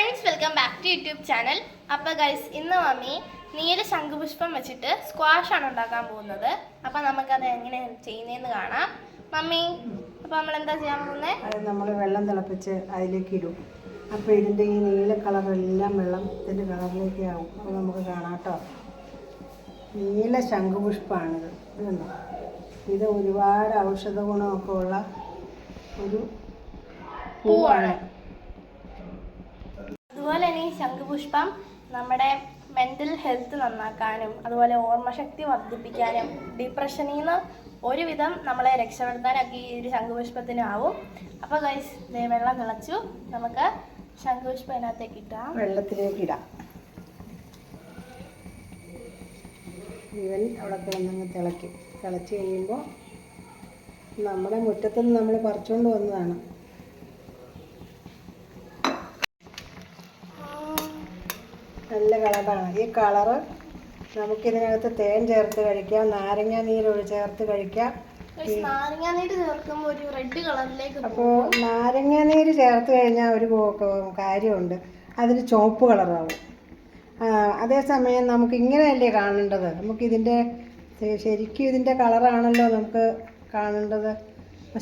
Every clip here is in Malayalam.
Friends welcome back to YouTube channel അപ്പോൾ ഗൈസ് ഇന്ന് മമ്മി നീല ശംഖുപുഷ്പം വെച്ചിട്ട് സ്ക്വാഷ് ആണ് ഉണ്ടാക്കാൻ പോകുന്നത്. അപ്പോൾ നമുക്കത് എങ്ങനെ ചെയ്യുന്നതെന്ന് കാണാം. മമ്മി അപ്പോൾ നമ്മൾ എന്താ ചെയ്യാൻ പോകുന്നത് അത് നമ്മൾ വെള്ളം തിളപ്പിച്ച് അതിലേക്ക് ഇടും. അപ്പോൾ ഇതിന്റെ ഈ നീല കളറെല്ലാം വെള്ളത്തിന്റെ കളറിലേക്ക് ആവും. അപ്പോൾ നമുക്ക് കാണാം കേട്ടോ. നീല ശംഖുപുഷ്പമാണിത് ഇതുണ്ടോ ഇത് ഒരുപാട് ഔഷധ ഗുണമൊക്കെ ഉള്ള ഒരു പൂവാണ്. അതുപോലെ തന്നെ ഈ ശംഖുപുഷ്പം നമ്മുടെ മെന്റൽ ഹെൽത്ത് നന്നാക്കാനും അതുപോലെ ഓർമ്മശക്തി വർദ്ധിപ്പിക്കാനും ഡിപ്രഷനിൽ നിന്ന് ഒരുവിധം നമ്മളെ രക്ഷപ്പെടുത്താനൊക്കെ ഈ ഒരു ശംഖുപുഷ്പത്തിനാവും അപ്പോൾ ഗൈസ് ദേ വെള്ളം തിളച്ചു. നമുക്ക് ശംഖുപുഷ്പം അതിനകത്തേക്ക് ഇട്ടാം വെള്ളത്തിലേക്ക് ഇടാം. അവിടെ കിടന്നങ്ങ് തിളയ്ക്കും. തിളച്ച് കഴിയുമ്പോൾ നമ്മുടെ മുറ്റത്തുനിന്ന് നമ്മൾ പറിച്ചുകൊണ്ട് വന്നതാണ് നല്ല കളറാണ് ഈ കളറ് നമുക്കിതിനകത്ത് തേൻ ചേർത്ത് കഴിക്കാം നാരങ്ങ നീര് ചേർത്ത് കഴിക്കാം. അപ്പോൾ നാരങ്ങ നീര് ചേർത്ത് കഴിഞ്ഞാൽ ഒരു കാര്യമുണ്ട്. അതിന് ചുവപ്പ് കളറാവും. അതേസമയം നമുക്ക് ഇങ്ങനെയല്ലേ കാണേണ്ടത്? നമുക്കിതിന്റെ ശരിക്കും ഇതിന്റെ കളറാണല്ലോ നമുക്ക് കാണേണ്ടത്.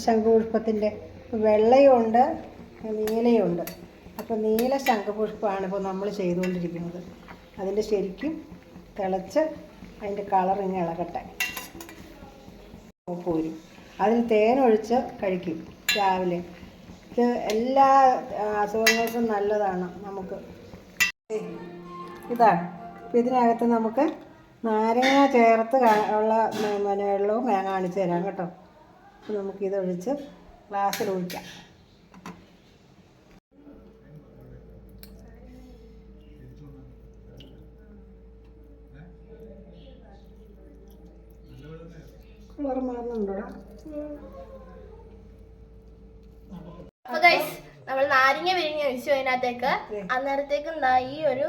ശംഖുപുഷ്പത്തിന്റെ വെള്ളയുണ്ട് നീലയുണ്ട്. അപ്പോൾ നീല ശംഖുപുഷ്പമാണ് ഇപ്പോൾ നമ്മൾ ചെയ്തുകൊണ്ടിരിക്കുന്നത്. അതിന്റെ ശരിക്കും തിളച്ച് അതിന്റെ കളർ ഇളകട്ടെ. പോരും അതിൽ തേനൊഴിച്ച് കഴിക്കും രാവിലെ. ഇത് എല്ലാ അസുഖങ്ങൾക്കും നല്ലതാണ് നമുക്ക്. ഇതാണ്. ഇപ്പം ഇതിനകത്ത് നമുക്ക് നാരങ്ങ ചേർത്ത് ഉള്ള വെള്ളവും കാണിച്ചു തരാം കേട്ടോ. അപ്പോൾ നമുക്കിതൊഴിച്ച് ഗ്ലാസ്സിൽ ഒഴിക്കാം. കളർ മാറുന്നുണ്ടോടാ അപ്പൊ ഗൈസ് നമ്മൾ നാരങ്ങ വിരിഞ്ഞ് ഒഴിച്ചു അതിനകത്തേക്ക്. അന്നേരത്തേക്ക് ഈ ഒരു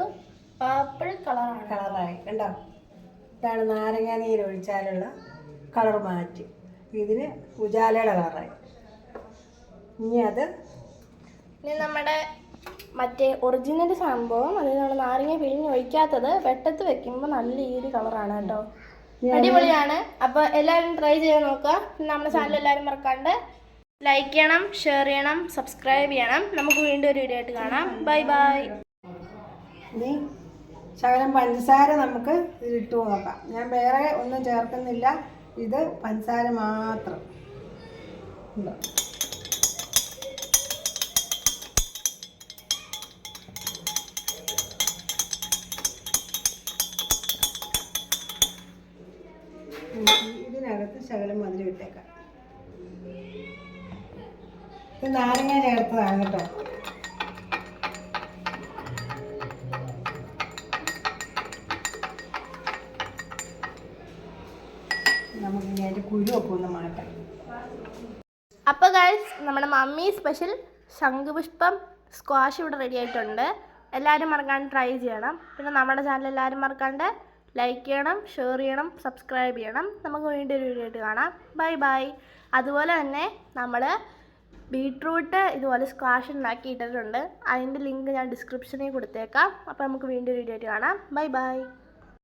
പർപ്പിൾ കളറാണ് കളറായി കണ്ടോ? ഇതാണ് നാരങ്ങ നീര് ഒഴിച്ചാലുള്ള കളർ മാറ്റി. ഇതിന് ഉജാലയുടെ കളറായി ഇനി അത് ഇനി നമ്മുടെ മറ്റേ ഒറിജിനൽ സംഭവം അതിൽ നമ്മൾ നാരങ്ങ പിഴിഞ്ഞ് ഒഴിക്കാത്തത് വെട്ടത്ത് വെക്കുമ്പോൾ നല്ല ഈ ഒരു കളറാണ് കേട്ടോ. അടിപൊളിയാണ്. അപ്പൊ എല്ലാവരും ട്രൈ ചെയ്ത് നോക്കുക. നമ്മുടെ ചാനൽ എല്ലാവരും മറക്കാണ്ട് ലൈക്ക് ചെയ്യണം ഷെയർ ചെയ്യണം സബ്സ്ക്രൈബ് ചെയ്യണം. നമുക്ക് വീണ്ടും ഒരു വീഡിയോ ആയിട്ട് കാണാം. ബൈ ബൈ ഇനി ശകലം പഞ്ചസാര നമുക്ക് ഇട്ട് നോക്കാം. ഞാൻ വേറെ ഒന്നും ചേർക്കുന്നില്ല. ഇത് പഞ്ചസാര മാത്രം. ഉണ്ടോ? ഇതിനകത്ത് ശകലം മധുരം ഇട്ടേക്കാം. ഇത് നാരങ്ങ ചേർത്തതാണ് കേട്ടോ. ഇനി അതിന്റെ മാറ്റാം. അപ്പോൾ ഗൈസ് നമ്മുടെ മമ്മി സ്പെഷ്യൽ ശംഖുപുഷ്പം സ്ക്വാഷ് ഇവിടെ റെഡി ആയിട്ടുണ്ട്. എല്ലാവരും മറക്കാണ്ട് ട്രൈ ചെയ്യണം. പിന്നെ നമ്മുടെ ചാനൽ എല്ലാവരും മറക്കാണ്ട് ലൈക്ക് ചെയ്യണം ഷെയർ ചെയ്യണം സബ്സ്ക്രൈബ് ചെയ്യണം. നമുക്ക് വീണ്ടും ഒരു വീഡിയോ ആയിട്ട് കാണാം. ബൈ ബൈ അതുപോലെ തന്നെ നമ്മൾ ബീട്രൂട്ട് ഇതുപോലെ സ്ക്വാഷ് ഉണ്ടാക്കി ഇട്ടിട്ടുണ്ട് അതിന്റെ ലിങ്ക് ഞാൻ ഡിസ്ക്രിപ്ഷനിൽ കൊടുത്തേക്കാം. അപ്പോൾ നമുക്ക് വീണ്ടും ഒരു വീഡിയോ ആയിട്ട് കാണാം. Bye bye